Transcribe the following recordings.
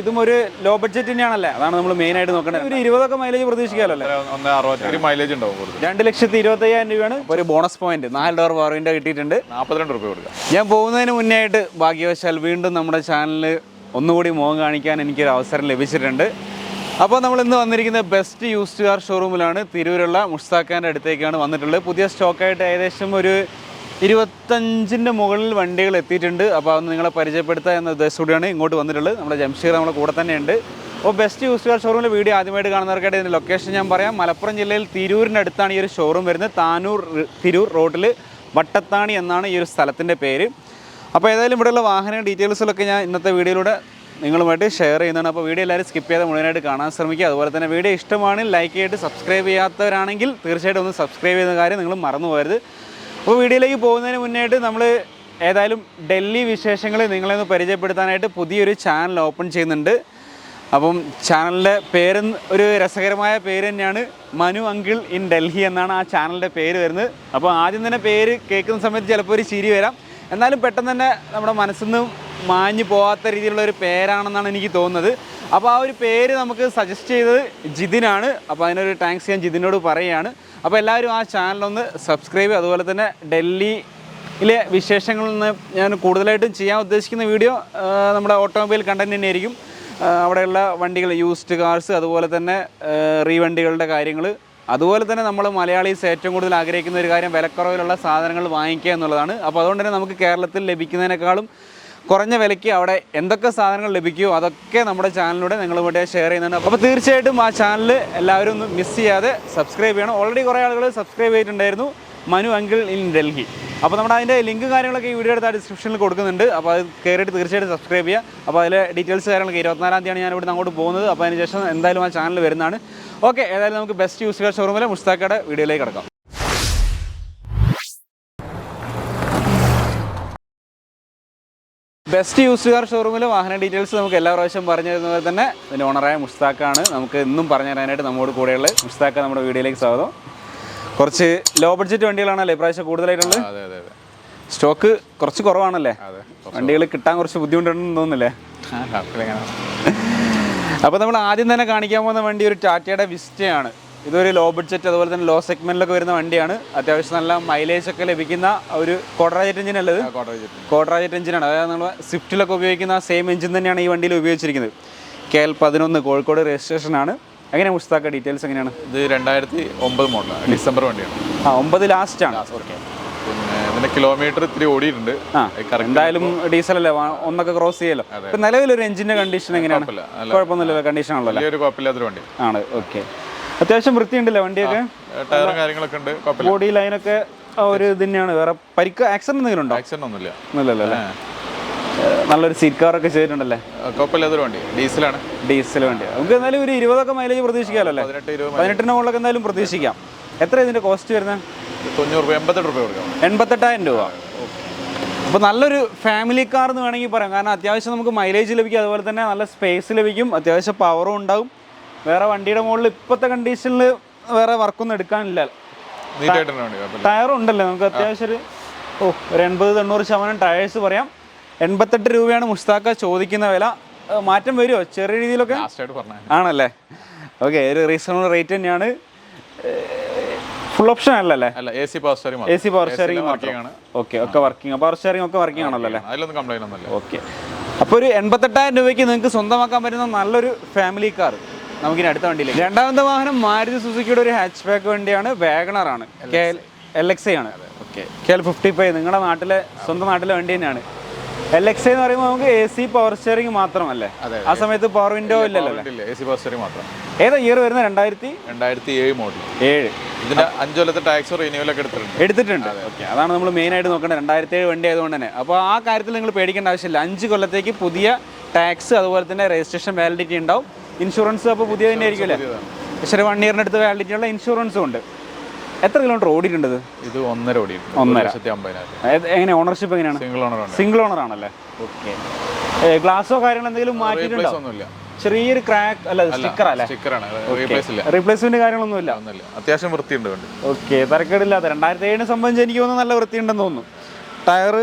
ഇതും ഒരു low budget തന്നെയാണല്ലേ? അതാണ് നമ്മൾ മെയിൻ ആയിട്ട് നോക്കേണ്ടത്. ഒരു ഇരുപതൊക്കെ മൈലേജ് പ്രതീക്ഷിക്കാമല്ലോ മൈലേജ് ഉണ്ടാവും രണ്ട് ലക്ഷത്തി ഇരുപത്തി അയ്യായിരം രൂപയാണ് ഒരു ബോണസ് പോയിന്റ് നാല് ഡോർ പവറിന്റെ കിട്ടിയിട്ടുണ്ട്. നാൽപ്പത്തിരണ്ട് രൂപ കൊടുക്കാം ഞാൻ പോകുന്നതിന് മുന്നേ ആയിട്ട് ഭാഗ്യവശാൽ വീണ്ടും നമ്മുടെ ചാനലിൽ ഒന്നുകൂടി മുഖം കാണിക്കാൻ എനിക്കൊരു അവസരം ലഭിച്ചിട്ടുണ്ട്. അപ്പോൾ നമ്മൾ ഇന്ന് വന്നിരിക്കുന്ന ബെസ്റ്റ് യൂസ്ഡ് കാർ ഷോറൂമിലാണ് തിരൂരുള്ള മുഷ്താഖാന്റെ അടുത്തേക്കാണ് വന്നിട്ടുള്ളത്. പുതിയ സ്റ്റോക്കായിട്ട് ഏകദേശം ഒരു ഇരുപത്തഞ്ചിന്റെ മുകളിൽ വണ്ടികൾ എത്തിയിട്ടുണ്ട്. അപ്പോൾ അതൊന്ന് നിങ്ങളെ പരിചയപ്പെടുത്തുക എന്ന ഉദ്ദേശത്തോടെയാണ് ഇങ്ങോട്ട് വന്നിട്ടുള്ളത്. നമ്മുടെ ജംഷീർ നമ്മുടെ കൂടെ തന്നെയുണ്ട്. അപ്പോൾ ബെസ്റ്റ് യൂസ് കാർ ഷോറൂമിലെ വീഡിയോ ആദ്യമായിട്ട് കാണുന്നവർക്കായിട്ട് ഇതിന്റെ ലൊക്കേഷൻ ഞാൻ പറയാം. മലപ്പുറം ജില്ലയിൽ തിരൂരിന്റെ അടുത്താണ് ഈ ഒരു ഷോറൂം വരുന്നത്. താനൂർ തിരൂർ റോഡിൽ വട്ടത്താണി എന്നാണ് ഈ ഒരു സ്ഥലത്തിന്റെ പേര്. അപ്പോൾ ഏതായാലും ഇവിടെയുള്ള വാഹന ഡീറ്റെയിൽസിലൊക്കെ ഞാൻ ഇന്നത്തെ വീഡിയോയിലൂടെ നിങ്ങളുമായിട്ട് ഷെയർ ചെയ്യുന്നതാണ്. അപ്പോൾ വീഡിയോ എല്ലാവരും സ്കിപ്പ് ചെയ്ത് മുഴുവനായിട്ട് കാണാൻ ശ്രമിക്കുക. അതുപോലെ തന്നെ വീഡിയോ ഇഷ്ടമാണ് ലൈക്ക് ചെയ്തിട്ട് സബ്സ്ക്രൈബ് ചെയ്യാത്തവരാണെങ്കിൽ തീർച്ചയായിട്ടും ഒന്ന് സബ്സ്ക്രൈബ് ചെയ്യുന്ന കാര്യം നിങ്ങൾ മറന്നു പോകരുത്. അപ്പോൾ വീഡിയോയിലേക്ക് പോകുന്നതിന് മുന്നേയായിട്ട് നമ്മൾ ഏതായാലും ഡൽഹി വിശേഷങ്ങൾ നിങ്ങളെ ഒന്ന് പരിചയപ്പെടുത്താനായിട്ട് പുതിയൊരു ചാനൽ ഓപ്പൺ ചെയ്യുന്നുണ്ട്. അപ്പം ചാനലിന്റെ പേര് ഒരു രസകരമായ പേര് തന്നെയാണ് മനു അങ്കിൾ ഇൻ ഡൽഹി എന്നാണ് ആ ചാനലിന്റെ പേര് വരുന്നത്. അപ്പോൾ ആദ്യം തന്നെ പേര് കേൾക്കുന്ന സമയത്ത് ചിലപ്പോൾ ഒരു ചിരി വരാം. എന്നാലും പെട്ടെന്ന് തന്നെ നമ്മുടെ മനസ്സിൽ നിന്ന് മാഞ്ഞു പോകാത്ത രീതിയിലുള്ള ഒരു പേരാണെന്നാണ് എനിക്ക് തോന്നുന്നത്. അപ്പോൾ ആ ഒരു പേര് നമുക്ക് സജസ്റ്റ് ചെയ്തത് ജിതിനാണ്. അപ്പോൾ അതിനൊരു താങ്ക്സ് ഞാൻ ജിതിനോട് പറയുകയാണ്. അപ്പോൾ എല്ലാവരും ആ ചാനലൊന്ന് സബ്സ്ക്രൈബ് ചെയ്യുക. അതുപോലെ തന്നെ ഡൽഹിയിലെ വിശേഷങ്ങളിൽ നിന്ന് ഞാൻ കൂടുതലായിട്ടും ചെയ്യാൻ ഉദ്ദേശിക്കുന്ന വീഡിയോ നമ്മുടെ ഓട്ടോമൊബൈൽ കണ്ടന്റ് തന്നെയായിരിക്കും. അവിടെയുള്ള വണ്ടികൾ യൂസ്ഡ് കാർസ് അതുപോലെ തന്നെ റീ വണ്ടികളുടെ കാര്യങ്ങൾ. അതുപോലെ തന്നെ നമ്മൾ മലയാളീസ് ഏറ്റവും കൂടുതൽ ആഗ്രഹിക്കുന്ന ഒരു കാര്യം വിലക്കുറവിലുള്ള സാധനങ്ങൾ വാങ്ങിക്കുക എന്നുള്ളതാണ്. അപ്പോൾ അതുകൊണ്ട് തന്നെ നമുക്ക് കേരളത്തിൽ ലഭിക്കുന്നതിനേക്കാളും കുറഞ്ഞ വിലയ്ക്ക് അവിടെ എന്തൊക്കെ സാധനങ്ങൾ ലഭിക്കുമോ അതൊക്കെ നമ്മുടെ ചാനലിലൂടെ നിങ്ങളുമായിട്ട് ഷെയർ ചെയ്യുന്നുണ്ട്. അപ്പോൾ തീർച്ചയായിട്ടും ആ ചാനൽ എല്ലാവരും ഒന്ന് മിസ് ചെയ്യാതെ സബ്സ്ക്രൈബ് ചെയ്യണം. ഓൾറെഡി കുറേ ആളുകൾ സബ്സ്ക്രൈബ് ചെയ്തിട്ടുണ്ടായിരുന്നു. Manu uncle in Delhi. അപ്പോൾ നമ്മുടെ അതിന്റെ ലിങ്ക് കാര്യങ്ങളൊക്കെ ഈ വീഡിയോ എടുത്ത് ആ ഡിസ്ക്രിപ്ഷനിൽ കൊടുക്കുന്നുണ്ട്. അപ്പോൾ അത് കയറിയിട്ട് തീർച്ചയായിട്ടും സബ്സ്ക്രൈബ് ചെയ്യുക. അപ്പോൾ അതിലെ ഡീറ്റെയിൽസ് കാര്യങ്ങളൊക്കെ ഇരുപത്തിനാലാം തീയതിയാണ് ഞാൻ അങ്ങോട്ട് പോകുന്നത്. അപ്പോൾ അതിന് ശേഷം എന്തായാലും ആ ചാനൽ വരുന്നതാണ്. ഓക്കെ ഏതായാലും നമുക്ക് ബെസ്റ്റ് യൂസ് ഷോറൂമിലെ മുസ്താക്കയുടെ വീഡിയോയിലേക്ക് കിടക്കാം. ബെസ്റ്റ് യൂസ് കാർ ഷോറൂമിൽ വാഹന ഡീറ്റെയിൽസ് നമുക്ക് എല്ലാ പ്രാവശ്യം പറഞ്ഞു തരുന്ന പോലെ തന്നെ ഇതിന്റെ ഓണറായ മുസ്താഖാണ് നമുക്ക് ഇന്നും പറഞ്ഞു തരാനായിട്ട് നമ്മോട് കൂടെയുള്ള മുസ്താഖ നമ്മുടെ വീഡിയോയിലേക്ക് സ്വാഗതം. കുറച്ച് ലോ ബഡ്ജറ്റ് വണ്ടികളാണല്ലേ ഇപ്രാവശ്യം കൂടുതലായിട്ടുള്ളത്? സ്റ്റോക്ക് കുറച്ച് കുറവാണല്ലേ? വണ്ടികൾ കിട്ടാൻ കുറച്ച് ബുദ്ധിമുട്ടുണ്ടെന്ന് തോന്നുന്നില്ലേ? അപ്പോൾ നമ്മൾ ആദ്യം തന്നെ കാണിക്കാൻ പോകുന്ന വണ്ടി ഒരു ടാറ്റയുടെ വിസ്റ്റയാണ്. ഇതൊരു ലോ ബഡ്ജറ്റ് അതുപോലെ തന്നെ ലോ സെഗ്മെന്റിലൊക്കെ വരുന്ന വണ്ടിയാണ്. അത്യാവശ്യം നല്ല മൈലേജ് ഒക്കെ ലഭിക്കുന്ന ഒരു കോട്ടറാജറ്റ് എഞ്ചിൻ അല്ലത്. കോട്ടറാജറ്റ് എഞ്ചിനാണ് അതായത് നമ്മൾ സ്വിഫ്റ്റിലൊക്കെ ഉപയോഗിക്കുന്ന സെയിം എഞ്ചിൻ തന്നെയാണ് ഈ വണ്ടിയിൽ ഉപയോഗിച്ചിരിക്കുന്നത്. കെ എൽ പതിനൊന്ന് കോഴിക്കോട് രജിസ്ട്രേഷനാണ് എങ്ങനെയാണ് മുസ്താക്ക ഡീറ്റെയിൽസ് എങ്ങനെയാണ്? ഇത് രണ്ടായിരത്തി ഒമ്പത് മോഡലാണ് ഡിസംബർ വണ്ടിയാണ്. ആ ഒമ്പത് ലാസ്റ്റ് ആണ്. ഓക്കെ പിന്നെ ഇതിന്റെ കിലോമീറ്റർ ഇത്തിരി ഓടിയിട്ടുണ്ട്. എന്തായാലും ഡീസൽ അല്ലേ? ഒന്നൊക്കെ ക്രോസ് ചെയ്യല്ലോ. ഇപ്പൊ നിലവിലൊരു എഞ്ചിന്റെ കണ്ടീഷൻ എങ്ങനെയാണ്. കുഴപ്പമൊന്നുമില്ല കണ്ടീഷൻ ആണല്ലോ കുഴപ്പമില്ലാത്തൊരു വണ്ടി. ആണ് ഓക്കെ അത്യാവശ്യം വൃത്തിയുണ്ടല്ലേ വണ്ടിയൊക്കെ? ടയറും കാര്യങ്ങളൊക്കെ ഉണ്ട് ബോഡി ലൈനൊക്കെ ഒരു ഇത് തന്നെയാണ് വേറെ പരിക്ക് ആക്സിഡന്റ് എന്തെങ്കിലും ഉണ്ടോ? ആക്സിഡന്റ് ഒന്നുമില്ല. ഒന്നുമില്ലല്ലോ? നല്ലൊരു സീറ്റ് കവറൊക്കെ ചെയ്തിട്ടുണ്ടല്ലേ? ആ, കുഴപ്പമില്ലാത്തൊരു വണ്ടി ഡീസലാണ്. ഡീസൽ വണ്ടി നമുക്ക് എന്തായാലും ഒരു ഇരുപതൊക്കെ മൈലേജ് പ്രതീക്ഷിക്കാമല്ലോ പതിനെട്ടിന് മുകളിലൊക്കെ എന്തായാലും പ്രതീക്ഷിക്കാം. എത്ര ഇതിന്റെ കോസ്റ്റ് വരുന്നത് തൊണ്ണൂറ് രൂപ എൺപത്തെട്ട് രൂപ കൊടുക്കാം. എൺപത്തെട്ടായിരം രൂപ. അപ്പോൾ നല്ലൊരു ഫാമിലി കാർ എന്ന് വേണമെങ്കിൽ പറയാം. കാരണം അത്യാവശ്യം നമുക്ക് മൈലേജ് ലഭിക്കും. അതുപോലെ തന്നെ നല്ല സ്പേസ് ലഭിക്കും. അത്യാവശ്യം പവറും ഉണ്ടാവും. വേറെ വണ്ടിയുടെ മുകളിൽ ഇപ്പോഴത്തെ കണ്ടീഷനിൽ വേറെ വർക്കൊന്നും എടുക്കാനില്ല. ടയർ ഉണ്ടല്ലോ? നമുക്ക് അത്യാവശ്യം ഒരു ഓ ഒരു എൺപത് തൊണ്ണൂറ് ശതമാനം ടയേഴ്സ് പറയാം. എൺപത്തെട്ട് രൂപയാണ് മുസ്താക്ക ചോദിക്കുന്ന വില. മാറ്റം വരുമോ ചെറിയ രീതിയിലൊക്കെ? ആണല്ലേ? ഓക്കെ ഒരു റീസണബിൾ റേറ്റ് തന്നെയാണ്. ഫുൾ ഓപ്ഷൻ അല്ലല്ലേ? അല്ല A C power steering A C power steering working ആണ്. ഓക്കെ ഒക്കെ വർക്കിംഗ് പവർ ഷെയറിംഗ് ഒക്കെ വർക്കിംഗ് ആണല്ലോ അല്ലേ? അതിലൊന്നും കംപ്ലൈന്റ് ഒന്നുമില്ല. ഓക്കെ അപ്പോൾ ഒരു എൺപത്തെട്ടായിരം രൂപയ്ക്ക് നിങ്ങൾക്ക് സ്വന്തമാക്കാൻ പറ്റുന്ന നല്ലൊരു ഫാമിലി കാർ നമുക്കിനി അടുത്ത വണ്ടിയിലേക്ക് രണ്ടാമത്തെ വാഹനം മാരുതി സുസുക്കിയുടെ ഒരു ഹാച്ച് ബാക്ക് വണ്ടിയാണ്. വാഗണർ ആണ്. കെ എൽ എക്സ് ആണ്. Okay K L fifty five നിങ്ങളുടെ നാട്ടിലെ സ്വന്തം നാട്ടിലെ വണ്ടി തന്നെയാണ്. എൽ എക്സ് എന്ന് പറയുമ്പോൾ നമുക്ക് എ സി പവർ സ്റ്റിയറിംഗ് മാത്രമല്ലേ? ആ സമയത്ത് പവർ വിൻഡോ ഇല്ലല്ലോ ഇല്ല എ സി പവർ സ്റ്റിയറിംഗ് മാത്രം. ഏതാ ഇയർ വരുന്നത്? രണ്ടായിരത്തി രണ്ടായിരത്തി ഏഴ് മോഡൽ ഏഴ്. ഇതിന്റെ അഞ്ചു കൊല്ലത്തെ ടാക്സ് റിന്യൂവലൊക്കെ എടുത്തിട്ടുണ്ട്. എടുത്തിട്ടുണ്ട്. ഓക്കെ അതാണ് നമ്മൾ മെയിൻ ആയിട്ട് നോക്കേണ്ടത്. രണ്ടായിരത്തി ഏഴ് വണ്ടി ആയതുകൊണ്ട് തന്നെ. അപ്പോൾ ആ കാര്യത്തിൽ നിങ്ങൾ പേടിക്കേണ്ട ആവശ്യമില്ല. അഞ്ച് കൊല്ലത്തേക്ക് പുതിയ ടാക്സ് അതുപോലെ തന്നെ രജിസ്ട്രേഷൻ വാലിഡിറ്റി ഉണ്ടാവും. ഇൻഷുറൻസ് അപ്പോൾ പുതിയ തന്നെ ആയിരിക്കും അല്ലേ? പക്ഷേ വൺ ഇയറിന് അടുത്ത് വാലിഡിറ്റി ഉള്ള ഇൻഷുറൻസും ഉണ്ട്. എത്ര കിലോമീറ്റർ ഓടിയിട്ടുണ്ട് ഇത്? ഒന്നര ഓടി ഒന്നര. എങ്ങനെ ഓണർഷിപ്പ് എങ്ങനെയാണ്? സിംഗിൾ ഓണർ സിംഗിൾ ഓണർ ആണല്ലേ? ഓക്കെ ഗ്ലാസോ കാര്യങ്ങൾ എന്തെങ്കിലും മാറ്റിയിട്ടുണ്ടോ? ചെറിയൊരു ക്രാക്ക് അല്ല സ്റ്റിക്കർ അല്ലേ? സ്റ്റിക്കറാണ് കാര്യങ്ങളൊന്നും ഇല്ല. റീപ്ലേസ്മെന്റ് അത്യാവശ്യം വൃത്തിയുണ്ട് ഓക്കെ തരക്കേടില്ലാത്ത. രണ്ടായിരത്തി ഏഴിനെ സംബന്ധിച്ച് എനിക്ക് തോന്നുന്നു നല്ല വൃത്തിയുണ്ടെന്ന് തോന്നുന്നു. ടയർ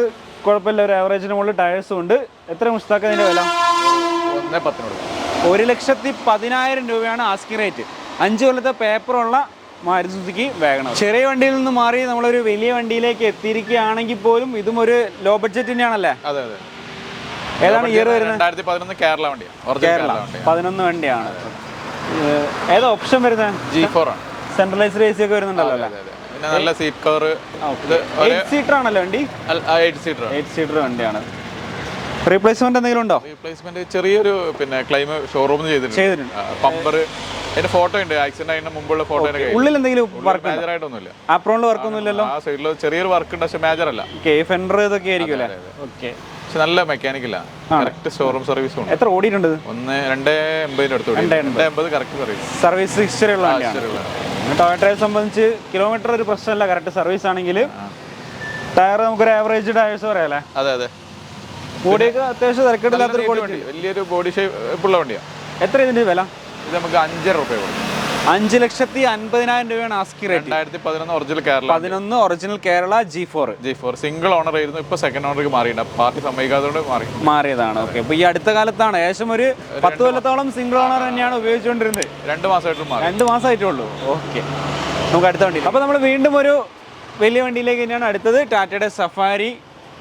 കുഴപ്പമില്ല ഒരു ആവറേജിന് മുകളിൽ ടയേഴ്സും ഉണ്ട്. എത്ര മുസ്താക്ക അതിന്റെ വില? ഒന്ന് ഒന്നേ പത്തിന് കൊടുക്കാം ഒരു ലക്ഷത്തി പതിനായിരം രൂപയാണ് ആസ്കിംഗ് റേറ്റ് അഞ്ച് കൊല്ലത്തെ പേപ്പറുള്ള മാരുതി സുസുക്കി വാഗണർ ചെറിയ വണ്ടിയിൽ നിന്ന് മാറി നമ്മളൊരു വലിയ വണ്ടിയിലേക്ക് എത്തിയിരിക്കുകയാണെങ്കിൽ പോലും ഇതും ഒരു ലോ ബഡ്ജറ്റ് തന്നെയാണല്ലേ? അതെ അതെ. ഏതാണ് ഇയർ വരുന്നത്? കേരള വണ്ടിയാണ് കേരള. പതിനൊന്ന് വണ്ടിയാണ്. ഏതാ ഓപ്ഷൻ വരുന്നത്? ജി ഫോർ ആണ്. സെൻട്രലൈസ്ഡ് എ സി ഒക്കെ വരുന്നുണ്ടല്ലോ അല്ലേ? നല്ല സീറ്റ് കവർ സീറ്റർ ആണല്ലോ വണ്ടി? സീറ്റർ സീറ്റർ വണ്ടിയാണ്. റീപ്ലേസ്മെന്റ് എന്തെങ്കിലും ഉണ്ടോ? റീപ്ലേസ്മെന്റ് ചെറിയൊരു പിന്നെ ക്ലെയിം ഷോറൂമിൽ ചെയ്തിട്ടുണ്ട്. ചെയ്തിട്ടുണ്ട്. പമ്പർ ഫോട്ടോ ഉണ്ട്. ആക്സിഡന്റ് മുമ്പുള്ള ഫോട്ടോ ഉള്ളിൽ എന്തെങ്കിലും വർക്ക് മേജർ ആയിട്ടൊന്നുമില്ല. ആപ്രോണിൽ വർക്ക് ഒന്നുമില്ലല്ലോ? ആ സൈഡിൽ ചെറിയൊരു വർക്ക് ഉണ്ട് പക്ഷെ മേജർ അല്ല. ഫെൻഡർ ഇതൊക്കെ ആയിരിക്കും അല്ലേ ഓക്കെ പക്ഷെ നല്ല മെക്കാനിക്കില്ല കറക്റ്റ് ഷോറൂം സർവീസ് ഉണ്ട്. എത്ര ഓടിയിട്ടുണ്ട് ഒന്ന് രണ്ട് അടുത്ത് രണ്ടേ രണ്ട് എൺപത് കറക്റ്റ് സർവീസ് സർവീസ് ഹിസ്റ്ററി ഉള്ള വണ്ടിയാണ്. സംബന്ധിച്ച് കിലോമീറ്റർ ഒരു പ്രശ്നമല്ല കറക്റ്റ് സർവീസ് ആണെങ്കിൽ. ടയർ നമുക്കൊരു ആവറേജ് ടയേഴ്സ് പറയാല്ലേ അതെ അതെ. ബോഡിയൊക്കെ അത്യാവശ്യം തിരക്കേടില്ലാത്തൊരു വണ്ടി വലിയൊരു ബോഡി ഷേപ്പ് ഉള്ള വണ്ടിയാണ് എത്ര ഇതിന്റെ വില? ഇത് നമുക്ക് അഞ്ചര രൂപ കൊടുക്കും അഞ്ച് ലക്ഷത്തി അൻപതിനായിരം രൂപയാണ് ആസ്കി റേറ്റ് രണ്ടായിരത്തി പതിനൊന്ന് ഒറിജിനൽ കേരള പതിനൊന്ന് original Kerala G four G four single owner ആയിരുന്നു ഇപ്പൊ സെക്കൻഡ് ഓണർക്ക് മാറിയിട്ടുണ്ട്. പാർട്ടി സമ്മതിക്കാത്തതുകൊണ്ട് മാറി. മാറിയതാണ്. ഓക്കെ അപ്പൊ ഈ അടുത്ത കാലത്താണ് ഏകദേശം ഒരു പത്ത് കൊല്ലത്തോളം സിംഗിൾ ഓണർ തന്നെയാണ് ഉപയോഗിച്ചുകൊണ്ടിരുന്നത്. രണ്ട് മാസമായിട്ടുള്ളൂ രണ്ട് മാസമായിട്ടേ ഉള്ളൂ. ഓക്കെ നമുക്ക് അടുത്ത വണ്ടി അപ്പൊ നമ്മൾ വീണ്ടും ഒരു വലിയ വണ്ടിയിലേക്ക് തന്നെയാണ് അടുത്തത്. ടാറ്റയുടെ സഫാരി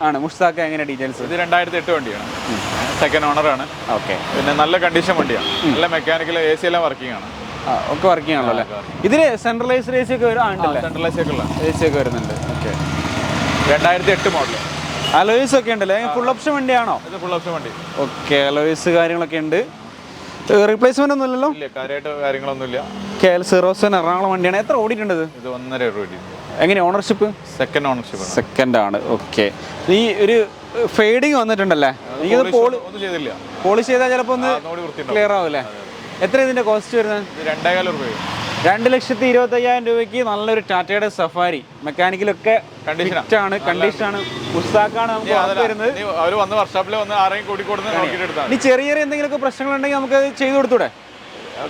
ആണ്. മുഷ്താക്ക എങ്ങനെ ഡീറ്റെയിൽസ് ഇത് രണ്ടായിരത്തി എട്ട് വണ്ടിയാണ്. സെക്കൻഡ് ഓണർ ആണ്. ഓക്കെ പിന്നെ നല്ല കണ്ടീഷൻ വണ്ടിയാണ്. നല്ല മെക്കാനിക്കൽ എ സി എല്ലാം വർക്കിംഗ് ആണ്. ഒക്കെ വർക്കിംഗ് ആണല്ലോ അല്ലേ? ഇതിൽ സെൻട്രലൈസ്ഡ് എ സി ഒക്കെ വരും ആ ഉണ്ടല്ലേ സെൻട്രലൈസ് ഒക്കെ ഉള്ള. എ സി ഒക്കെ വരുന്നുണ്ട്. ഓക്കെ രണ്ടായിരത്തി എട്ട് മോഡൽ അലോയ്സ് ഒക്കെ ഉണ്ടല്ലേ? ഫുൾ ഓപ്ഷൻ വണ്ടിയാണോ? ഇത് ഫുൾ ഓപ്ഷൻ വണ്ടി. ഓക്കെ അലോയിസ് കാര്യങ്ങളൊക്കെ ഉണ്ട്. റീപ്ലേസ്മെന്റ് ഒന്നും ഇല്ലല്ലോ? ഇല്ല കാര്യമായിട്ട് കാര്യങ്ങളൊന്നുമില്ല K L zero seven Ernakulam വണ്ടിയാണ്. എത്ര ഓടിയിട്ടുണ്ട് ഇത്? ഒന്നര രൂപ. എങ്ങനെ ഓണർഷിപ്പ് സെക്കൻഡ് ഓണർഷിപ്പ് സെക്കൻഡ് ആണ്. ഓക്കെ ഈ ഒരു ഫെയ്ഡിങ് വന്നിട്ടുണ്ടല്ലേ? എനിക്കത് ചെയ്തില്ല. പോളിഷ് ചെയ്താൽ ചിലപ്പോൾ ഒന്ന് ക്ലിയർ ആവില്ലേ? എത്ര ഇതിന്റെ കോസ്റ്റ് വരുന്നത്? രണ്ടേകാല രൂപ രണ്ട് ലക്ഷത്തി ഇരുപത്തി അയ്യായിരം രൂപയ്ക്ക് നല്ലൊരു ടാറ്റയുടെ സഫാരി. മെക്കാനിക്കലൊക്കെ ആണ്. കണ്ടീഷൻ ആണ് പുസ്തകമാണ് നമുക്ക് വരുന്നത്. അവർ വന്ന് വർക്ക്ഷോപ്പിൽ വന്ന് ആരെയും കൂടി കൊടുത്ത് നോക്കിയിട്ട് ചെറിയ ചെറിയ എന്തെങ്കിലുമൊക്കെ പ്രശ്നങ്ങളുണ്ടെങ്കിൽ നമുക്ക് ചെയ്തു കൊടുത്തൂടെ?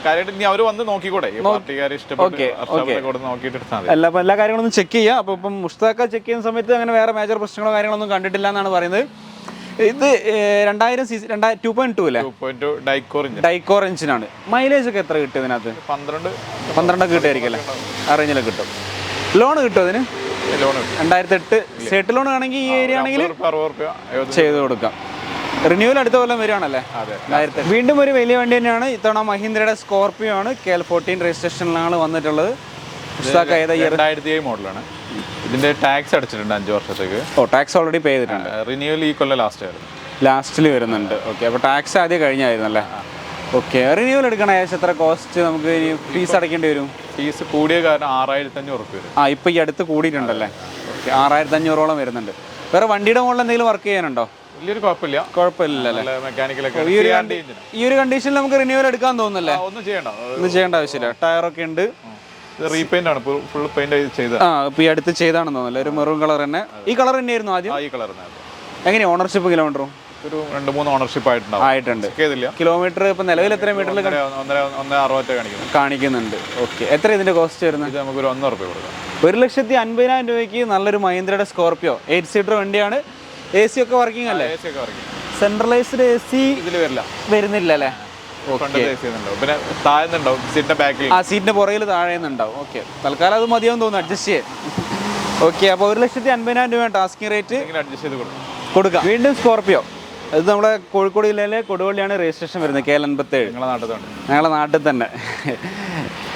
കാര്യമായിട്ട് ഇനി അവർ വന്ന് നോക്കിക്കൂടെ? പാർട്ടിക്കാർ ഇഷ്ടപ്പെട്ട് നോക്കിയിട്ട് മതി. എല്ലാ കാര്യങ്ങളൊന്നും ചെക്ക് ചെയ്യുക അപ്പോൾ ഇപ്പം മുസ്താക്ക ചെക്ക് ചെയ്യുന്ന സമയത്ത് അങ്ങനെ വേറെ മേജർ പ്രശ്നങ്ങളോ കാര്യങ്ങളൊന്നും കണ്ടിട്ടില്ല എന്നാണ് പറയുന്നത്. ഇത് രണ്ടായിരം സി സി രണ്ടായിരം ടു പോയിന്റ് ടു അല്ലേ? ഡൈക്കോർ ഡൈക്കോർ എഞ്ചിനാണ് മൈലേജ് ഒക്കെ എത്ര കിട്ടും ഇതിനകത്ത്? പന്ത്രണ്ട്. പന്ത്രണ്ടൊക്കെ കിട്ടുമായിരിക്കും അല്ലേ? ആ റേഞ്ചിലൊക്കെ കിട്ടും. ലോൺ കിട്ടും. അതിന് രണ്ടായിരത്തി എട്ട് സെറ്റ് ലോൺ ആണെങ്കിൽ ഈ ഏരിയ ആണെങ്കിൽ ചെയ്ത് കൊടുക്കാം. റിന്യൂവൽ അടുത്ത കൊല്ലം വരികയാണല്ലേ? അതെ വീണ്ടും ഒരു വലിയ വണ്ടി തന്നെയാണ്. ഇത്തവണ മഹീന്ദ്രയുടെ സ്കോർപിയോ ആണ്. കെ എൽ ഫോർട്ടീൻ രജിസ്ട്രേഷനിലാണ് വന്നിട്ടുള്ളത് രണ്ടായിരത്തി ഏഴ് മോഡലാണ് ഇതിന്റെ ടാക്സ് അടച്ചിട്ടുണ്ട് അഞ്ച് വർഷത്തേക്ക്. ഓ ടാക്സ് ഓൾറെഡി പേ ചെയ്തിട്ടുണ്ട്. റിന്യൂവൽ ഈ കൊല്ലം ലാസ്റ്റ് ആയിരുന്നു ലാസ്റ്റിൽ വരുന്നുണ്ട്. ഓക്കെ അപ്പോൾ ടാക്സ് ആദ്യം കഴിഞ്ഞായിരുന്നല്ലേ? ഓക്കെ റിന്യൂവൽ എടുക്കണം ഏകദേശം എത്ര കോസ്റ്റ് നമുക്ക് ഇനി ഫീസ് അടയ്ക്കേണ്ടി വരും? ഫീസ് കൂടിയ കാരണം ആറായിരത്തി അഞ്ഞൂറ് റുപ്യ വരും. ആ ഇപ്പോൾ ഈ അടുത്ത് കൂടിയിട്ടുണ്ടല്ലേ? ഓക്കെ ആറായിരത്തി അഞ്ഞൂറോളം വരുന്നുണ്ട്. വേറെ വണ്ടിയുടെ മുകളിൽ എന്തെങ്കിലും വർക്ക് ചെയ്യാനുണ്ടോ? വലിയൊരു കുഴപ്പമില്ല. കുഴപ്പമില്ലല്ലേ? നല്ല മെക്കാനിക്കലൊക്കെ ഈ ഒരു ഒരു കണ്ടീഷനിൽ നമുക്ക് റിന്യൂവൽ എടുക്കാൻ തോന്നുന്നല്ലേ? ഒന്നും ചെയ്യണ്ട. ഒന്നും ചെയ്യേണ്ട ആവശ്യമില്ല. ടയറൊക്കെ ഉണ്ട്. ഇത് റീപെയിന്റ് ആണ്. ഫുൾ പെയിന്റ് ചെയ്ത ആ ഇപ്പൊ ഈ അടുത്ത് ചെയ്താണെന്ന് തോന്നുന്നല്ലേ ഒരു മെറൂൺ കളർ തന്നെ. ഈ കളർ തന്നെയായിരുന്നു ആദ്യം? ഈ കളർ എങ്ങനെ ഓണർഷിപ്പ് കിലോമീറ്ററും ഒരു രണ്ട് മൂന്ന് ഓണർഷിപ്പ് ആയിട്ടുണ്ടാവും. ആയിട്ടുണ്ട്. ചെക്ക് കിലോമീറ്റർ ഇപ്പൊ നിലവിൽ എത്ര മീറ്ററിൽ കാണിക്കുന്നുണ്ട്. ഓക്കെ എത്ര ഇതിന്റെ കോസ്റ്റ് വരുന്നത്? ഇത് നമുക്കൊരു ഒന്നര രൂപ കൊടുക്കാം. ഒരു ലക്ഷത്തി അൻപതിനായിരം രൂപയ്ക്ക് നല്ലൊരു മഹീന്ദ്രയുടെ സ്കോർപ്പിയോ എയ്റ്റ് സീറ്റർ വണ്ടിയാണ്. എ സി ഒക്കെ വർക്കിംഗ് അല്ലേ? സെൻട്രലൈസ്ഡ് എ സി ഇതിൽ വരില്ല. വരുന്നില്ല അല്ലേ? പിന്നെ താഴ്ന്നുണ്ടാവും സീറ്റിന്റെ ബാക്കിൽ ആ സീറ്റിന്റെ പുറകിൽ താഴെന്നുണ്ടാവും. ഓക്കെ തൽക്കാലം അത് മതിയാവും തോന്നുന്നു. അഡ്ജസ്റ്റ് ചെയ്യാൻ ഓക്കെ അപ്പോൾ ഒരു ലക്ഷത്തി അൻപതിനായിരം രൂപ ടാസ്കിംഗ് റേറ്റ് അഡ്ജസ്റ്റ് ചെയ്ത് കൊടുക്കും. കൊടുക്കാം. വീണ്ടും സ്കോർപ്പിയോ ഇത് നമ്മുടെ കോഴിക്കോട് ജില്ലയിലെ കൊടുവള്ളിയാണ് രജിസ്ട്രേഷൻ വരുന്നത് കെ എൽ എൺപത്തേഴ് നാട്ടിലുണ്ട് ഞങ്ങളുടെ നാട്ടിൽ തന്നെ.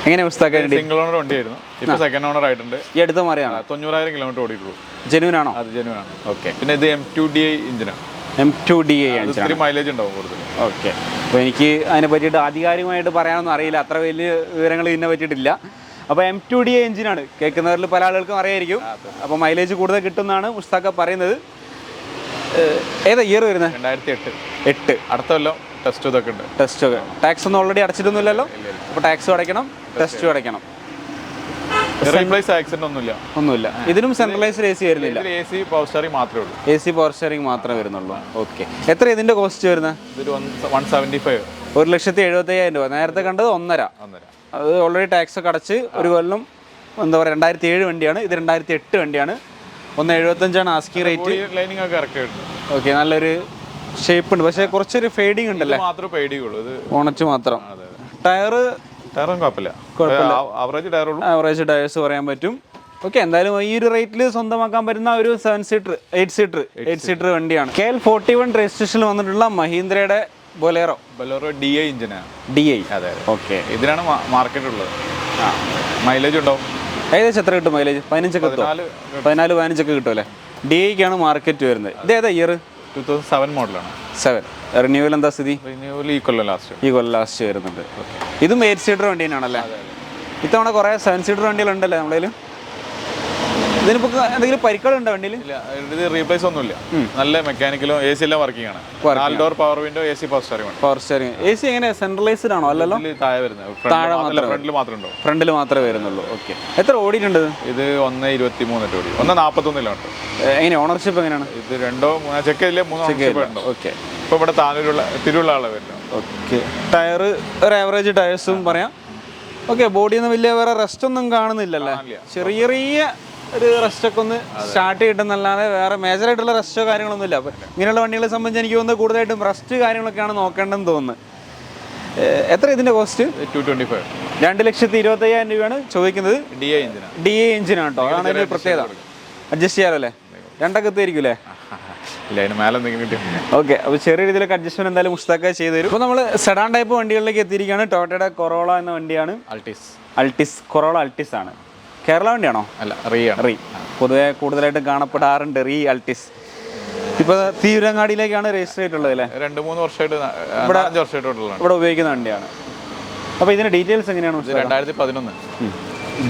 എങ്ങനെ സിംഗിൾ ഓണർ വണ്ടിയായിരുന്നു. ഇപ്പൊ സെക്കൻഡ് ഓണർ ആയിട്ടുണ്ട്. ഈ അടുത്ത മാറിയാണ്? തൊണ്ണൂറായിരം കിലോമീറ്റർ ഓടിയിട്ടുള്ളൂ. ജെനുവൻ ആണോ അത് ജെനുവൻ ആണ് ഓക്കെ പിന്നെ ഇത് എം ടു ഡി ഐ എഞ്ചിനാണ് എം ടു ഡി ഐ ഇത്തിരി മൈലേജ് ഉണ്ടാവും കൂടുതൽ. ഓക്കെ അപ്പോൾ എനിക്ക് അതിനെ പറ്റിയിട്ട് ആധികാരികമായിട്ട് പറയാനൊന്നും അറിയില്ല. അത്ര വലിയ വിവരങ്ങൾ ഇതിനെ പറ്റിയിട്ടില്ല. അപ്പോൾ എം ടു ഡി എഞ്ചിനാണ് കേൾക്കുന്നവരിൽ പല ആളുകൾക്കും അറിയായിരിക്കും. അപ്പോൾ മൈലേജ് കൂടുതൽ കിട്ടുമെന്നാണ് മുസ്താക്ക പറയുന്നത്. ഏതാ ഇയർ വരുന്നത്? രണ്ടായിരത്തി എട്ട്. എട്ട്. അടുത്ത കൊല്ലം ടെസ്റ്റ് ഇതൊക്കെ ഉണ്ട്. ടെസ്റ്റ് ഒക്കെ. ടാക്സ് ഒന്നും ഓൾറെഡി അടച്ചിട്ടൊന്നുമില്ലല്ലോ? അപ്പോൾ ടാക്സും അടയ്ക്കണം ടെസ്റ്റും അടയ്ക്കണം. റീപ്ലേസ് ആക്സിഡന്റ് ഒന്നുമില്ല. ഒന്നുമില്ല. ഇതിനും സെൻട്രലൈസ്ഡ് എ സി വരുന്നില്ല. എ സി പവർ സ്റ്റാറിംഗ് മാത്രമേ ഉള്ളൂ. എ സി പവർ സ്റ്റിയറിംഗ് മാത്രമേ വരുന്നുള്ളൂ. ഓക്കെ എത്ര ഇതിന്റെ കോസ്റ്റ് വരുന്നത്? ഇതൊരു വൺ സെവന്റി ഫൈവ് ഒരു ലക്ഷത്തി എഴുപത്തി അയ്യായിരം രൂപ. നേരത്തെ കണ്ടത് ഒന്നര. അത് ഓൾറെഡി ടാക്സ് ഒക്കെ അടച്ച് ഒരു കൊല്ലം എന്താ പറയുക രണ്ടായിരത്തി ഏഴ് വണ്ടിയാണ്. ഇത് രണ്ടായിരത്തി എട്ട് വണ്ടിയാണ്. ഒന്ന് എഴുപത്തഞ്ചാണ് ആസ്കി റേറ്റ് ലൈനിങ് ഒക്കെ ഓക്കെ നല്ലൊരു ഷേപ്പ് ഉണ്ട്. പക്ഷേ കുറച്ചൊരു ഫേഡിങ് ഉണ്ടല്ലേ? മാത്രം ഫേഡിങ് പേടിയുള്ളൂ. ഇത് ഓണച്ച് മാത്രം. ടയർ ടയറും കുഴപ്പമില്ല. ആവറേജ് ടയറുള്ളൂ ആവറേജ് ടയേഴ്സ് പറയാൻ പറ്റും. ഓക്കെ എന്തായാലും ഈ ഒരു റേറ്റിൽ സ്വന്തമാക്കാൻ പറ്റുന്ന ഒരു seven seater eight seater eight seater വണ്ടിയാണ് കെ എൽ ഫോർട്ടി വൺ രജിസ്ട്രേഷനിൽ വന്നിട്ടുള്ള മഹീന്ദ്രയുടെ ബൊലേറോ ബൊലേറോ ഡി ഐ ഇഞ്ചിനാണ് ഡി ഐ അതെ ഓക്കെ ഇതിനാണ് മാർക്കറ്റ് ഉള്ളത്. മൈലേജ് ഉണ്ടോ? ഏകദേശം എത്ര കിട്ടും മൈലേജ് പതിനഞ്ചൊക്കെ കിട്ടും. പതിനാല് പതിനഞ്ചൊക്കെ കിട്ടും അല്ലേ? ഡി ഐക്കാണ് മാർക്കറ്റ് വരുന്നത്. ഇത് ഏതാ ഇയർ ടൂ തൗസൻഡ് സെവൻ മോഡലാണ് സെവൻ റിന്യൂവൽ എന്താ സ്ഥിതി? റിന്യൂവൽ ഈ കൊല്ലം ലാസ്റ്റ് ഈ കൊല്ലം ലാസ്റ്റ് വരുന്നുണ്ട്. ഇതും എയ്റ്റ് സീറ്റർ വണ്ടി തന്നെയാണല്ലേ? ഇത്തവണ കുറേ സെവൻ സീറ്റർ വണ്ടികളുണ്ടല്ലേ നമ്മുടെ എന്തെങ്കിലും പരിക്കുകളുണ്ടോ വണ്ടിയിൽ ഇല്ല ഇത് റീപ്ലേസ് ഒന്നുമില്ല. നല്ല മെക്കാനിക്കലും എ സി എല്ലാം വർക്കിംഗ് ആണ്. നാല് door power window A C power steering power steering A C എങ്ങനെ? സെൻട്രലൈസ്ഡ് ആണോ അല്ലല്ലോ? താഴെ വരുന്നത്. ഫ്രണ്ടിൽ മാത്രമേ ഉണ്ടോ ഫ്രണ്ടിൽ മാത്രമേ വരുന്നുള്ളൂ. ഓക്കെ എത്ര ഓടിയിട്ടുണ്ട് ഇത്? ഒന്ന് ഇരുപത്തി മൂന്ന് ഓടി. ഒന്ന് നാൽപ്പത്തൊന്നിലാണ് ഏ, എങ്ങനെ? ഓണർഷിപ്പ് എങ്ങനെയാണ്? ഇത് രണ്ടോ മൂന്നോ ചെക്ക് മൂന്നോ ഉണ്ടോ? ഓക്കെ ഇപ്പൊ ഇവിടെ താനൂരുള്ള തിരുവുള്ള ആളെ വരുന്നത് ഓക്കെ ടയർ ഒരു ആവറേജ് ടയർസും പറയാം. ഓക്കെ ബോഡിയിൽ നിന്ന് വലിയ വേറെ റെസ്റ്റ് ഒന്നും കാണുന്നില്ലല്ലേ? ചെറിയ ചെറിയ ഒരു റെസ്റ്റ് ഒക്കെ ഒന്ന് സ്റ്റാർട്ട് ചെയ്തിട്ടെന്നല്ലാതെ വേറെ മേജർ ആയിട്ടുള്ള റെസ്റ്റോ കാര്യങ്ങളൊന്നും ഇല്ല. അപ്പോൾ ഇങ്ങനെയുള്ള വണ്ടികളെ സംബന്ധിച്ച് എനിക്ക് തോന്നുന്നത് കൂടുതലായിട്ടും റെസ്റ്റ് കാര്യങ്ങളൊക്കെയാണ് നോക്കേണ്ടതെന്ന് തോന്നുന്നത് എത്ര ഇതിന്റെ കോസ്റ്റ് ടു ട്വന്റി ഫൈവ് രണ്ട് ലക്ഷത്തി ഇരുപത്തയ്യായിരം രൂപയാണ് ചോദിക്കുന്നത്. ഡി എ എഞ്ചിനാണ് ഡി എ എഞ്ചിനാണ് കേട്ടോ അതാണ് ഇതിന്റെ പ്രത്യേകത. അഡ്ജസ്റ്റ് ചെയ്യാലോ അല്ലേ? രണ്ടൊക്കെ എത്തിയിരിക്കുമല്ലേ ഓക്കെ അപ്പോൾ ചെറിയ രീതിയിലൊക്കെ അഡ്ജസ്റ്റ്മെന്റ് എന്തായാലും മുസ്താക്ക ചെയ്തു തരും. അപ്പോൾ നമ്മൾ സെഡാൻ ടൈപ്പ് വണ്ടികളിലേക്ക് എത്തിയിരിക്കുകയാണ്. ടോട്ടയുടെ കൊറോള എന്ന വണ്ടിയാണ്. അൾട്ടിസ് അൾട്ടിസ് കൊറോള അൾട്ടിസ് ആണ്. കേരള വണ്ടിയാണോ? അല്ല റീ റീ. പൊതുവെ കൂടുതലായിട്ട് കാണപ്പെടാറുണ്ട് റീ അൾട്ടിസ്. ഇപ്പൊ തീവ്രങ്ങാടിയിലേക്കാണ് രജിസ്റ്റർ ചെയ്തിട്ടുള്ളത് അല്ലേ? രണ്ട് മൂന്ന് വർഷമായിട്ട് ന- അഞ്ച് വർഷമായിട്ട് ഉള്ളതാണ്. ഇവിടെ ഉപയോഗിക്കുന്ന വണ്ടിയാണ്. അപ്പൊ ഇതിന്റെ ഡീറ്റെയിൽസ് എങ്ങനെയാണ് രണ്ടായിരത്തി പതിനൊന്ന്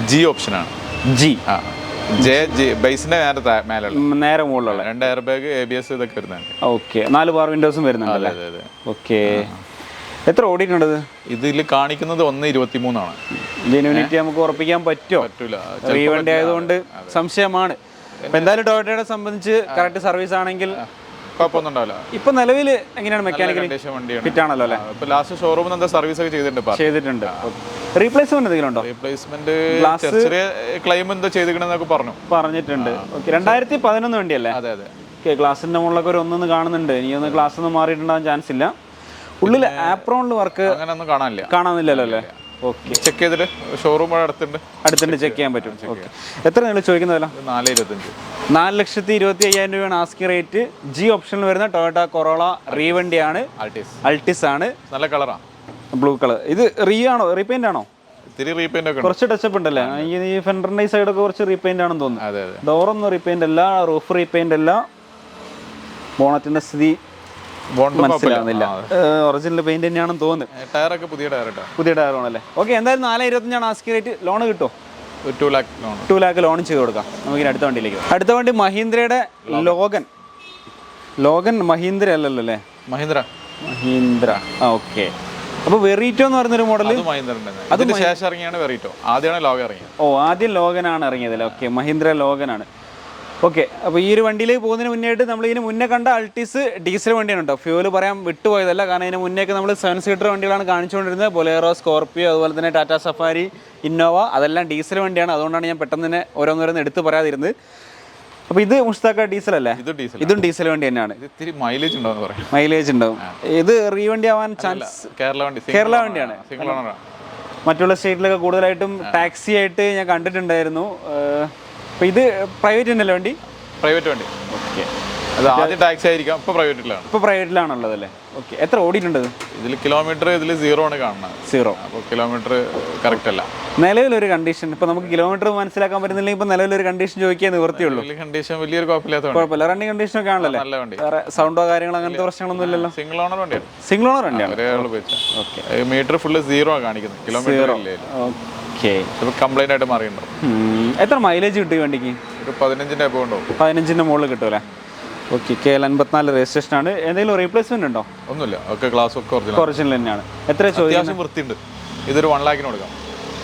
ജി ഓപ്ഷനാണ്. ജി. ആ ജെ ജി ബേസിന്റെ നേരെ മേലെ നേരെ മുകളിലുള്ള. രണ്ട് air bag A B S ഇതൊക്കെ വരുന്നുണ്ട് ഓക്കെ. നാല് പവർ വിൻഡോസും വരുന്നുണ്ട് ഓക്കെ. എത്ര ഓടിയിട്ടുണ്ടത് ഇതിൽ കാണിക്കുന്നത് ഒന്ന് ഇരുപത്തി മൂന്നാണ് ജെനുവിനിറ്റി നമുക്ക് ഉറപ്പിക്കാൻ പറ്റുമോ? പറ്റൂല. റീവണ്ടി ആയതുകൊണ്ട് സംശയമാണ്. അപ്പൊ എന്തായാലും ടൊയോട്ടയുടെ സംബന്ധിച്ച് കറക്റ്റ് സർവീസ് ആണെങ്കിൽ കുഴപ്പമൊന്നും ഉണ്ടാവില്ല ഇപ്പൊ നിലവിൽ എങ്ങനെയാണ് മെക്കാനിക്കൽ കണ്ടീഷൻ വണ്ടിയാണ്. ഫിറ്റ് ആണല്ലോ അല്ലേ? ഇപ്പൊ ലാസ്റ്റ് ഷോറൂമിൽ എന്താ സർവീസ് ഒക്കെ ചെയ്തിട്ടുണ്ട് ചെയ്തിട്ടുണ്ട്. റീപ്ലേസ്മെന്റ് എന്തെങ്കിലും ഉണ്ടോ? റീപ്ലേസ്മെന്റ് ചെറിയ ക്ലെയിം എന്തോ ചെയ്തിക്കണെന്നൊക്കെ പറഞ്ഞു. പറഞ്ഞിട്ടുണ്ട്. ഓക്കെ രണ്ടായിരത്തി പതിനൊന്ന് വേണ്ടിയല്ലേ? അതെ അതെ. ഓക്കെ ഗ്ലാസിന്റെ മുകളിലൊക്കെ ഒരു ഒന്നൊന്ന് കാണുന്നുണ്ട്. ഒന്ന് ഗ്ലാസ് ഒന്നും മാറിയിട്ടുണ്ടാകാൻ ചാൻസ് ഇല്ല. ഉള്ളിൽ ആപ്രോണിൽ വർക്ക് അങ്ങനെ ഒന്നും കാണാനില്ല. കാണാനില്ലല്ലോ അല്ലേ? ഓക്കെ ചെക്ക് ചെയ്തിട്ട് ഷോറൂം അടുത്തുണ്ട്. അടുത്തുണ്ട് ചെക്ക് ചെയ്യാൻ പറ്റും. ഓക്കെ എത്ര നിങ്ങൾ ചോദിക്കുന്നതല്ല നാല് ഇരുപത്തഞ്ച്. നാല് ലക്ഷത്തി ഇരുപത്തി അയ്യായിരം രൂപയാണ് ആസ്കി റേറ്റ് ജി ഓപ്ഷനിൽ വരുന്ന ടൊയോട്ട കൊറോള റീവണ്ടിയാണ് അൾട്ടിസ് ആണ്. നല്ല കളറാണ് ബ്ലൂ കളർ ഇത് റീ ആണോ? റീപെയിന്റ് ആണോ? കുറച്ച് ടച്ചപ്പ് ഉണ്ടല്ലേ? ഈ ഫെൻഡറിന്റെ ഈ സൈഡൊക്കെ കുറച്ച് റീപെയിന്റ് ആണെന്ന് തോന്നുന്നു. ഡോറൊന്നും റീപെയിന്റ് അല്ല റൂഫ് റീപെയിന്റ് അല്ല. ബോണറ്റിന്റെ സ്ഥിതി മനസ്സിലാവുന്നില്ല. ഒറിജിനൽ പെയിന്റ് തന്നെയാണെന്ന് തോന്നുന്നു. ടയറൊക്കെ പുതിയ ടയർ പുതിയ ടയറാണല്ലേ? ഓക്കെ എന്തായാലും നാല് ഇരുപത്തഞ്ചാണ് ആസ്കി റേറ്റ്. ലോൺ കിട്ടുമോ? Two lakh loan two lakh loan ചെയ്ത് കൊടുക്കാം. നമുക്ക് അടുത്ത വണ്ടിയിലേക്ക് അടുത്ത വണ്ടി മഹീന്ദ്രയുടെ ലോഗൻ. ലോഗൻ. മഹീന്ദ്ര അല്ലല്ലോ അല്ലേ മഹീന്ദ്ര. മഹീന്ദ്ര. ആ ഓക്കെ. അപ്പോൾ വെറീറ്റോ എന്ന് പറയുന്നൊരു മോഡൽ അതിന് ശേഷം ഇറങ്ങിയാണ് വെറീറ്റോ. ആദ്യമാണ് ലോഗൻ ഇറങ്ങിയത്. ഓ ആദ്യം ലോഗനാണ് ഇറങ്ങിയതല്ലേ ഓക്കെ മഹീന്ദ്ര ലോഗനാണ്. ഓക്കെ അപ്പോൾ ഈ ഒരു വണ്ടിയിലേക്ക് പോകുന്നതിന് മുന്നേയായിട്ട് നമ്മൾ ഇതിന് മുന്നേ കണ്ട അൾട്ടീസ് ഡീസൽ വണ്ടിയാണ് കേട്ടോ. ഫ്യൂൽ പറയാൻ വിട്ടുപോയതല്ല കാരണം ഇതിന് മുന്നേക്ക് നമ്മൾ സെവൻ സീറ്റർ വണ്ടികളാണ് കാണിച്ചുകൊണ്ടിരുന്നത്. ബൊലേറോ സ്കോർപ്പിയോ അതുപോലെ തന്നെ ടാറ്റാ സഫാരി ഇന്നോവ അതെല്ലാം ഡീസൽ വണ്ടിയാണ്. അതുകൊണ്ടാണ് ഞാൻ പെട്ടെന്ന് തന്നെ ഓരോന്നോരോന്ന് എടുത്ത് പറയാതിരുന്നത്. അപ്പോൾ ഇത് മുസ്താക്ക ഡീസൽ അല്ലേ? ഇത് ഡീസൽ. ഇതും ഡീസൽ വണ്ടി തന്നെയാണ്. ഇത് ഇത്തിരി മൈലേജ് ഉണ്ടാവും പറയാം. മൈലേജ് ഉണ്ടാവും. ഇത് റീവണ്ടി ആവാൻ ചാൻസ് കേരള വണ്ടി കേരള വണ്ടിയാണ്. മറ്റുള്ള സ്റ്റേറ്റിലൊക്കെ കൂടുതലായിട്ടും ടാക്സി ആയിട്ട് ഞാൻ കണ്ടിട്ടുണ്ടായിരുന്നു. അപ്പോൾ ഇത് പ്രൈവറ്റ് ഉണ്ടല്ലോ വണ്ടി? പ്രൈവറ്റ് വണ്ടി. ഓക്കെ അത് ആദ്യം ടാക്സി ആയിരിക്കാം. ഇപ്പോൾ പ്രൈവറ്റിലാണ് ഇപ്പോൾ പ്രൈവറ്റിലാണുള്ളത് അല്ലേ? ഓക്കെ എത്ര ഓടിയിട്ടുണ്ട് ഇതിൽ കിലോമീറ്റർ ഇതിൽ സീറോ ആണ് കാണുന്നത്. സീറോ അപ്പോൾ കിലോമീറ്റർ കറക്റ്റ് അല്ല. നിലവിലൊരു കണ്ടീഷൻ ഇപ്പോൾ നമുക്ക് കിലോമീറ്റർ മനസ്സിലാക്കാൻ പറ്റുന്നില്ലെങ്കിൽ ഇപ്പോൾ നിലവിലൊരു കണ്ടീഷൻ ചോദിക്കാൻ നിവൃത്തിയുള്ളൂ. വലിയ കണ്ടീഷൻ വലിയൊരു കുഴപ്പമില്ലാത്ത കുഴപ്പമില്ല. റണ്ണിങ് കണ്ടീഷൻ ഒക്കെ ആണല്ലോ നല്ല വണ്ടി. വേറെ സൗണ്ടോ കാര്യങ്ങളോ അങ്ങനത്തെ പ്രശ്നങ്ങളൊന്നും ഇല്ലല്ലോ? സിംഗിൾ ഓണർ വണ്ടിയാണ്. സിംഗിൾ ഓണർ വണ്ടിയാണ്. ഓക്കെ മീറ്റർ ഫുള്ള് സീറോ ആണ് കാണിക്കുന്നത്. കിലോമീറ്റർ ഇല്ലേ ഓക്കെ ചിലപ്പോൾ കംപ്ലൈന്റ് ആയിട്ട് മാറിയിട്ടുണ്ടാവും എത്ര മൈലേജ് കിട്ടും ഈ വണ്ടിക്ക്? ഒരു പതിനഞ്ചിന്റെ അബവ് ഉണ്ടാവും പതിനഞ്ചിന്റെ മുകളിൽ കിട്ടുമല്ലേ ഓക്കെ കെ എൽ അൻപത്തിനാല് രജിസ്ട്രേഷൻ ആണ്. എന്തെങ്കിലും റീപ്ലേസ്മെന്റ് ഉണ്ടോ? ഒന്നുമില്ല. ഒക്കെ ക്ലാസ് ഒക്കെ ഒറിജിനൽ ഒറിജിനൽ തന്നെയാണ്. എത്ര ചോദ്യം വൃത്തിയുണ്ട്. ഇതൊരു വൺ ലാഖിന് കൊടുക്കാം.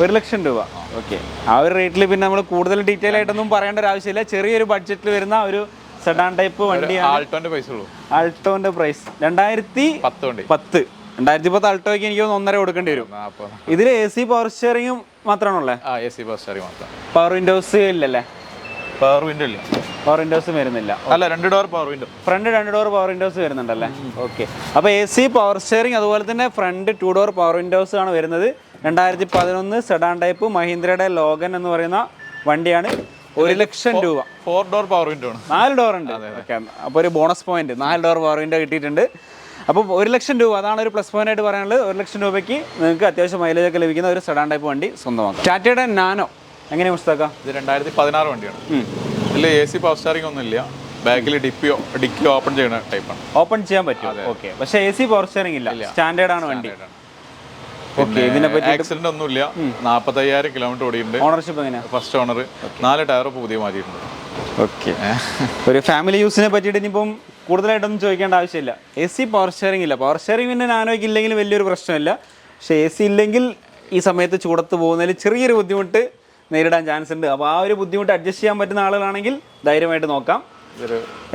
ഒരു ലക്ഷം രൂപ. ഓക്കെ ആ ഒരു റേറ്റിൽ പിന്നെ നമ്മൾ കൂടുതൽ ഡീറ്റെയിൽ ആയിട്ടൊന്നും പറയേണ്ട ഒരു ആവശ്യമില്ല. ചെറിയൊരു ബഡ്ജറ്റിൽ വരുന്ന ഒരു സെഡാൻ ടൈപ്പ് വണ്ടിയാണ്. ആൾട്ടോന്റെ ഉള്ളൂ. ആൾട്ടോന്റെ പ്രൈസ് രണ്ടായിരത്തി പത്ത്. രണ്ടായിരത്തി പത്ത് അൾട്ടോയ്ക്ക് എനിക്ക് ഒന്നര കൊടുക്കേണ്ടി വരും. ഇതിൽ എ സി പവർ സ്റ്റിയറിംഗും മാത്രമാണുള്ളത് ആ എ സി പവർ സ്റ്റിയറിംഗ് മാത്രം. പവർ വിൻഡോസ് ഇല്ലല്ലേ? പവർ വിൻഡോ ഇല്ല. പവർ വിൻഡോസ് വരുന്നില്ല. അല്ല രണ്ട് ഡോർ പവർ വിൻഡോ ഫ്രണ്ട് രണ്ട് ഡോർ പവർ വിൻഡോസ് വരുന്നുണ്ടല്ലേ? ഓക്കെ അപ്പോൾ എ സി പവർ സ്റ്റിയറിംഗ് അതുപോലെ തന്നെ front two door power windows ആണ് വരുന്നത്. രണ്ടായിരത്തി പതിനൊന്ന് സെഡാൻ ടൈപ്പ് മഹീന്ദ്രയുടെ ലോഗൻ എന്ന് പറയുന്ന വണ്ടിയാണ്. ഒരു ലക്ഷം രൂപ. ഫോർ ഡോർ പവർ വിൻഡോ ആണ്. നാല് ഡോർ ഉണ്ട്. അപ്പൊ അപ്പോൾ ഒരു ബോണസ് പോയിന്റ് നാല് ഡോർ പവർ വിൻഡോ കിട്ടിയിട്ടുണ്ട്. അപ്പോൾ ഒരു ലക്ഷം രൂപ അതാണ് ഒരു പ്ലസ് പോയിന്റ് ആയിട്ട് പറയാനുള്ളത്. ഒരു ലക്ഷം രൂപയ്ക്ക് നിങ്ങൾക്ക് അത്യാവശ്യം മൈലേജ് ഒക്കെ ലഭിക്കുന്ന ഒരു സെഡാൻ ടൈപ്പ് വണ്ടി സ്വന്തമാക്കാം. ടാറ്റയുടെ നാനോ എങ്ങനെ പുസ്തകം ഇത് രണ്ടായിരത്തി പതിനാറ് വണ്ടിയാണ് ഇല്ല എ സി പവർ സ്റ്റാറിംഗ് ഒന്നും ഇല്ല. ബാക്കിൽ ഡിപ്പിയോ ഡിക്കിയോ ഓപ്പൺ ചെയ്യുന്ന ടൈപ്പാണ് ഓപ്പൺ ചെയ്യാൻ പറ്റും. ഓക്കെ പക്ഷേ എ സി പവർ സ്റ്റാറിംഗ് ഇല്ല. സ്റ്റാൻഡേർഡ് ആണ് വണ്ടി. ആക്സിഡന്റ് ഒന്നുമില്ല നാൽപ്പത്തയ്യായിരം കിലോമീറ്റർ ഓടിയിട്ടുണ്ട്. ഓണർഷിപ്പ് എങ്ങനെയാണ് ഫസ്റ്റ് ഓണർ നാല് ടയർ പുതിയ മാറ്റിയിട്ടുണ്ട്. ഓക്കെ ഒരു ഫാമിലി യൂസിനെ പറ്റിയിട്ട് ഇനിയിപ്പം കൂടുതലായിട്ടൊന്നും ചോദിക്കേണ്ട ആവശ്യമില്ല. എ സി പവർ ഷെയറിംഗ് ഇല്ല. പവർ ഷെയറിംഗ് പിന്നെ നാനോയ്ക്ക് ഇല്ലെങ്കിൽ വലിയൊരു പ്രശ്നമില്ല. പക്ഷേ എ സി ഇല്ലെങ്കിൽ ഈ സമയത്ത് ചൂടത്ത് പോകുന്നതിൽ ചെറിയൊരു ബുദ്ധിമുട്ട് നേരിടാൻ ചാൻസ് ഉണ്ട്. അപ്പോൾ ആ ഒരു ബുദ്ധിമുട്ട് അഡ്ജസ്റ്റ് ചെയ്യാൻ പറ്റുന്ന ആളുകളാണെങ്കിൽ ധൈര്യമായിട്ട് നോക്കാം.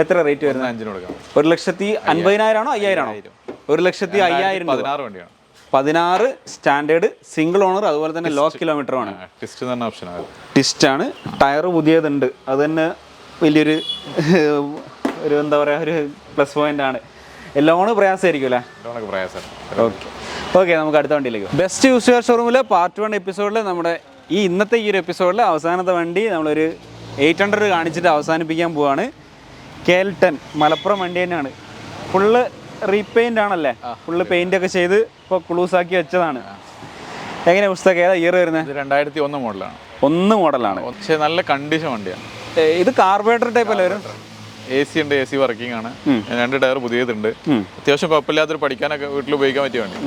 എത്ര റേറ്റ് വരുന്നത്? അഞ്ചിന് കൊടുക്കാം. ഒരു ലക്ഷത്തി അൻപതിനായിരം ആണോ അയ്യായിരം. ആണോ ഒരു ലക്ഷത്തി അയ്യായിരം പതിനാറ് വണ്ടിയാണ്. പതിനാറ് സ്റ്റാൻഡേർഡ് സിംഗിൾ ഓണർ അതുപോലെ തന്നെ ലോ കിലോമീറ്ററുമാണ് ടിസ്റ്റ് പറഞ്ഞ ഓപ്ഷനാണ് ടിസ്റ്റാണ് ടയർ പുതിയതുണ്ട്. അത് തന്നെ വലിയൊരു ഒരു എന്താ പറയുക ഒരു പ്ലസ് പോയിന്റ് ആണ്. എല്ലാം പ്രയാസമായിരിക്കും അല്ലേ? ഇതൊക്കെ പ്രയാസം. ഓക്കെ ഓക്കെ നമുക്ക് അടുത്ത വണ്ടിയിലേക്ക്. ബെസ്റ്റ് യൂസ് കാർ ഷോറൂമിലെ പാർട്ട് വൺ എപ്പിസോഡിൽ നമ്മുടെ ഈ ഇന്നത്തെ ഈ ഒരു എപ്പിസോഡിൽ അവസാനത്തെ വണ്ടി നമ്മളൊരു എയ്റ്റ് ഹൺഡ്രഡ് കാണിച്ചിട്ട് അവസാനിപ്പിക്കാൻ പോവാണ്. കേൽട്ടൻ മലപ്പുറം വണ്ടി തന്നെയാണ്. ഫുള്ള് റീപെയിന്റ് ആണല്ലേ? ഫുള്ള് പെയിന്റ് ഒക്കെ ചെയ്ത് ഇപ്പോൾ ക്ലൂസ് ആക്കി വെച്ചതാണ്. എങ്ങനെ പുസ്തകം ഏതാ ഇയർ വരുന്നത് രണ്ടായിരത്തി ഒന്ന് മോഡലാണ് ഒന്ന് മോഡലാണ് പക്ഷേ നല്ല കണ്ടീഷൻ വണ്ടിയാണ്. ഇത് കാർബറേറ്റർ ടൈപ്പ് അല്ലേ വരും? എ സി ഉണ്ട് എ സി വർക്കിംഗ് ആണ്. രണ്ട് ടയർ പുതിയതുണ്ട്. അത്യാവശ്യം കുഴപ്പമില്ലാത്തൊരു പഠിക്കാനൊക്കെ വീട്ടിൽ ഉപയോഗിക്കാൻ പറ്റിയ വണ്ടി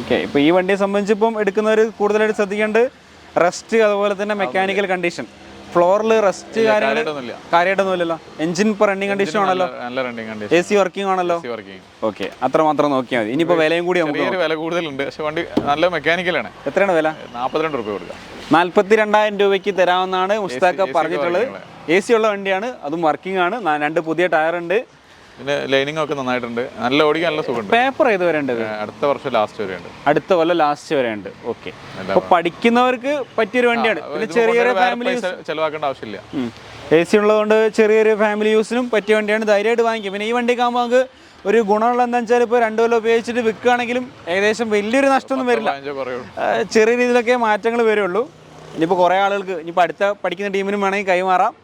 ഓക്കെ ഇപ്പോൾ ഈ വണ്ടിയെ സംബന്ധിച്ച് ഇപ്പം എടുക്കുന്നവർ കൂടുതലായിട്ട് ശ്രദ്ധിക്കേണ്ടത് റെസ്റ്റ് അതുപോലെ തന്നെ മെക്കാനിക്കൽ കണ്ടീഷൻ ഫ്ലോറിൽ റെസ്റ്റ് കാര്യമായിട്ടൊന്നുമില്ലല്ലോ എഞ്ചിൻ ഇപ്പോൾ റണ്ണിങ് കണ്ടീഷൻ ആണല്ലോ. നല്ല running condition A C working ആണല്ലോ. ഓക്കെ അത്ര മാത്രം നോക്കിയാൽ മതി. ഇനിയിപ്പോൾ വിലയും കൂടി നമുക്ക് വില കൂടുതലുണ്ട്. പക്ഷെ വണ്ടി നല്ല മെക്കാനിക്കലാണ് എത്രയാണ് വില? നാൽപ്പത്തിരണ്ട് രൂപ കൊടുക്കാം. നാൽപ്പത്തി രണ്ടായിരം രൂപയ്ക്ക് തരാമെന്നാണ് മുസ്താക്ക പറഞ്ഞിട്ടുള്ളത്. എ സി ഉള്ള വണ്ടിയാണ് അതും വർക്കിംഗ് ആണ്. രണ്ട് പുതിയ ടയർ ഉണ്ട്. പിന്നെ ലൈനിങ് ഒക്കെ നന്നായിട്ടുണ്ട്. നല്ല ഓടിക്കാൻ നല്ല സുഖമുണ്ട്. പേപ്പർ ഏത് വരെ ഉണ്ട് അടുത്ത വർഷം ലാസ്റ്റ് വരെ ഉണ്ട് അടുത്ത കൊല്ലം ലാസ്റ്റ് വരെ ഉണ്ട് ഓക്കെ പഠിക്കുന്നവർക്ക് പറ്റിയൊരു വണ്ടിയാണ്. പിന്നെ ചെറിയൊരു ഫാമിലി ചെലവാക്കേണ്ട ആവശ്യമില്ല. എ സി ഉള്ളതുകൊണ്ട് ചെറിയൊരു ഫാമിലി യൂസിനും പറ്റിയ വണ്ടിയാണ്. ധൈര്യമായിട്ട് വാങ്ങിക്കും. പിന്നെ ഈ വണ്ടി കാണുമ്പോൾ നമുക്ക് ഒരു ഗുണമുള്ള എന്താ വെച്ചാൽ ഇപ്പോൾ രണ്ടു കൊല്ലം ഉപയോഗിച്ചിട്ട് വിൽക്കുകയാണെങ്കിലും ഏകദേശം വലിയൊരു നഷ്ടമൊന്നും വരില്ല. ചെറിയ രീതിയിലൊക്കെ മാറ്റങ്ങൾ വരുള്ളൂ. ഇനിയിപ്പോൾ കുറേ ആളുകൾക്ക് ഇനിയിപ്പോൾ അടുത്ത പഠിക്കുന്ന ടീമിനും വേണമെങ്കിൽ കൈമാറാം.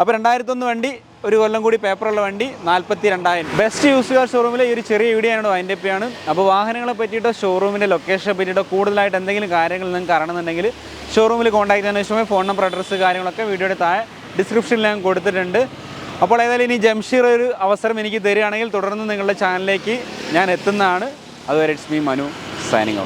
അപ്പോൾ രണ്ടായിരത്തൊന്ന് വണ്ടി ഒരു കൊല്ലം കൂടി പേപ്പറുള്ള വണ്ടി നാൽപ്പത്തി രണ്ടായിരം ബെസ്റ്റ് യൂസ് കാർ ഷോറൂമിലെ ഈ ഒരു ചെറിയ വീഡിയോ ആണ് അപ്പ് ആണ് അപ്പോൾ വാഹനങ്ങളെ പറ്റിയിട്ടോ ഷോറൂമിന്റെ ലൊക്കേഷനെ പറ്റിയിട്ടോ കൂടുതലായിട്ട് എന്തെങ്കിലും കാര്യങ്ങൾ നിങ്ങൾക്ക് അറിയണമെന്നുണ്ടെങ്കിൽ ഷോറൂമിൽ കോൺടാക്ട് ചെയ്യുന്ന ശേഷമേ ഫോൺ നമ്പർ അഡ്രസ്സ് കാര്യങ്ങളൊക്കെ വീഡിയോയുടെ താഴെ ഡിസ്ക്രിപ്ഷനിൽ ഞാൻ കൊടുത്തിട്ടുണ്ട്. അപ്പോൾ ഏതായാലും ഇനി ജംഷീർ ഒരു അവസരം എനിക്ക് തരികയാണെങ്കിൽ തുടർന്ന് നിങ്ങളുടെ ചാനലിലേക്ക് ഞാൻ എത്തുന്നതാണ്. അതുവരെ ഇറ്റ്സ് മീ മനു സൈനിങ്